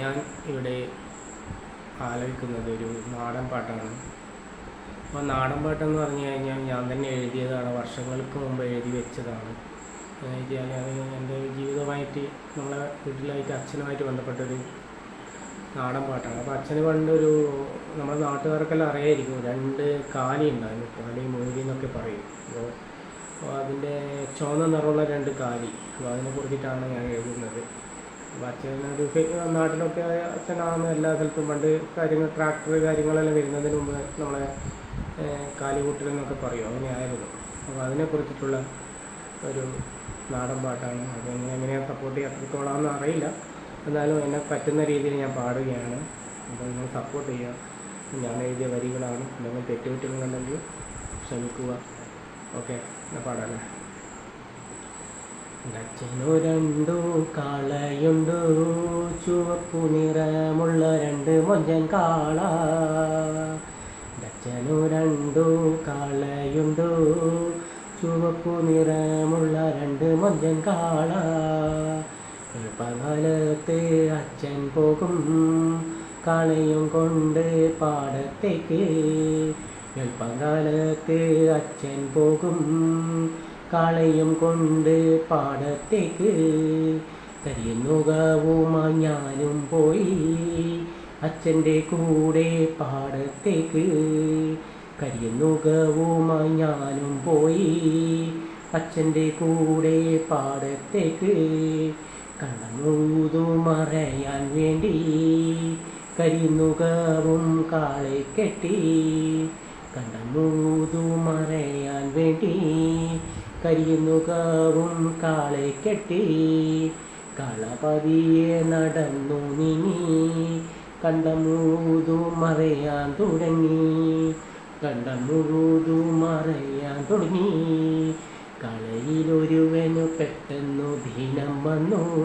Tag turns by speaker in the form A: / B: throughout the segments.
A: ഞാൻ ഇവിടെ ആലോചിക്കുന്നത് ഒരു നാടൻ പാട്ടാണ്. അപ്പോൾ നാടൻ പാട്ടെന്ന് പറഞ്ഞു കഴിഞ്ഞാൽ ഞാൻ തന്നെ എഴുതിയതാണ്. വർഷങ്ങൾക്ക് മുമ്പ് എഴുതി വെച്ചതാണ്. ഞാൻ എന്റെ ജീവിതമായിട്ട് നമ്മളെ വീട്ടിലായിട്ട് അച്ഛനുമായിട്ട് ബന്ധപ്പെട്ടൊരു നാടൻ പാട്ടാണ്. അപ്പോൾ അച്ഛന് പണ്ടൊരു നമ്മുടെ നാട്ടുകാർക്കെല്ലാം അറിയായിരിക്കും രണ്ട് കാലി ഉണ്ടായിരുന്നു. കാലി മൂലി എന്നൊക്കെ പറയും. അപ്പോൾ അപ്പോൾ അതിന്റെ ചുവന്ന നിറമുള്ള രണ്ട് കാലി. അപ്പോൾ അതിനെ കുറിച്ചിട്ടാണ് ഞാൻ എഴുതുന്നത്. അച്ഛനൊരു നാട്ടിലൊക്കെ അച്ഛനാണ് എല്ലാ സ്ഥലത്തും. പണ്ട് കാര്യങ്ങൾ ട്രാക്ടർ കാര്യങ്ങളെല്ലാം വരുന്നതിന് മുമ്പ് നമ്മളെ കാലികൂട്ടൽ എന്നൊക്കെ പറയും. അങ്ങനെയായിരുന്നു അപ്പോൾ അതിനെക്കുറിച്ചിട്ടുള്ള ഒരു നാടൻ പാട്ടാണ്. അത് എങ്ങനെയാണ് സപ്പോർട്ട് ചെയ്യാൻ അത്രത്തോളാമെന്ന് അറിയില്ല. എന്നാലും എന്നെ പറ്റുന്ന രീതിയിൽ ഞാൻ പാടുകയാണ്. അപ്പോൾ നിങ്ങൾ സപ്പോർട്ട് ചെയ്യുക ഞാൻ എഴുതിയ വരികളാണ്. നിങ്ങൾ തെറ്റുകുറ്റങ്ങളുണ്ടെങ്കിൽ ക്ഷമിക്കുക. ഓക്കെ ഞാൻ പാടാല്ലേ? അച്ഛനു രണ്ടു കാളയുണ്ടു ചുവപ്പു നിറമുള്ള രണ്ട് മൊഞ്ചൻ കാള. അച്ഛനു രണ്ടു കാളയുണ്ടു ചുവപ്പു നിറമുള്ള രണ്ട് മൊഞ്ചൻ കാള. പകാലത്ത് അച്ഛൻ പോകും കാളയും കൊണ്ട് പാടത്തേക്ക്. എളുപ്പകാലത്ത് അച്ഛൻ പോകും കാളയും കൊണ്ട് പാടത്തേക്ക്. കരിയുന്നുകാവുമാ ഞാനും പോയി. അച്ഛന്റെ കൂടെ പാടത്തേക്ക്. കരിയുന്നുകാവുമാ ഞാനും പോയി. അച്ഛന്റെ കൂടെ പാടത്തേക്ക്. കണ്ണൂതു മറയാൻ വേണ്ടി കരിയുന്നുകാവും കാളെ കെട്ടി. കണ്ണൂതു മറയാൻ വേണ്ടി കരിയുന്നുകവും കാളെ കെട്ടി. കളപതിയെ നടന്നു നീങ്ങി. കണ്ടമൂതു മറയാൻ തുടങ്ങി. കണ്ടമുഴുതു മറയാൻ തുടങ്ങി. കളയിലൊരുവനു പെട്ടെന്നു ദീനം വന്നു.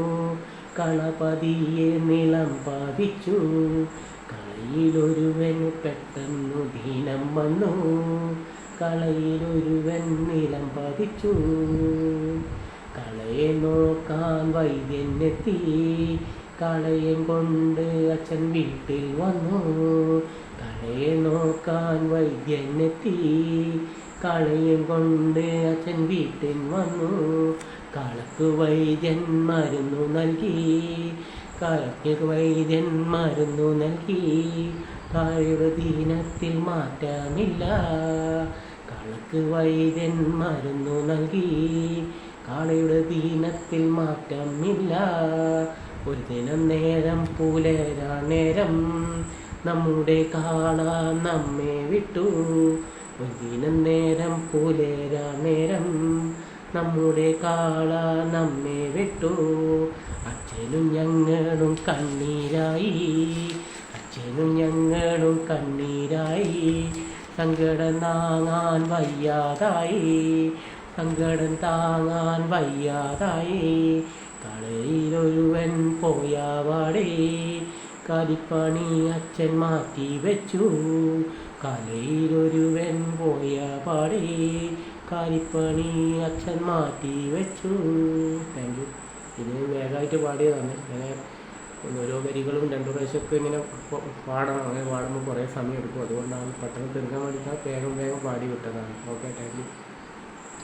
A: കളപതിയെ നിളം പതിച്ചു കളയിലൊരുവനു പെട്ടെന്നു ദീനം വന്നു. കളയിലൊരുവൻ നിലം പതിച്ചു. കളയെ നോക്കാൻ വൈദ്യനെത്തി. കളയും കൊണ്ട് അച്ഛൻ വീട്ടിൽ വന്നു. കളയെ നോക്കാൻ വൈദ്യനെത്തി. കളയും കൊണ്ട് അച്ഛൻ വീട്ടിൽ വന്നു. കളക്ക് വൈദ്യൻ മരുന്നു നൽകി. കളക്ക് വൈദ്യൻ മരുന്നു നൽകി. ദീനത്തിൽ മാറ്റമില്ല കാളക്ക് വൈദ്യൻ മരുന്നു നൽകി. കാളയുടെ ദീനത്തിൽ മാറ്റമില്ല. ഒരു ദിനം നേരം പുലരാ നേരം നമ്മുടെ കാള നമ്മെ വിട്ടു. ഒരു ദിനം നേരം പുലരാ നേരം നമ്മുടെ കാള നമ്മെ വിട്ടു. അച്ഛനും ഞങ്ങളും കണ്ണീരായി. അച്ഛനും ഞങ്ങളും കണ്ണീരായി. സങ്കടം താങ്ങാൻ വയ്യാതായി. സങ്കടം താങ്ങാൻ വയ്യാതായി. കളയിലൊരുവൻ പോയാവാടേ കാലിപ്പണി അച്ഛൻ മാറ്റി വെച്ചു. കലയിലൊരുവൻ പോയ പാടേ കാലിപ്പണി അച്ഛൻ മാറ്റി വെച്ചു. താങ്ക് യു ഇത് വേഗമായിട്ട് പാടിയതാണ്. ഓരോ വരികളും രണ്ടു പ്രാവശ്യമൊക്കെ ഇങ്ങനെ പാടണം. അങ്ങനെ പാടുമ്പോൾ കുറേ സമയം എടുക്കും അതുകൊണ്ടാണ് പെട്ടെന്ന് തീർക്കാൻ വേണ്ടിയിട്ട് വേഗം വേഗം പാടി വിട്ടതാണ്. Okay thank you.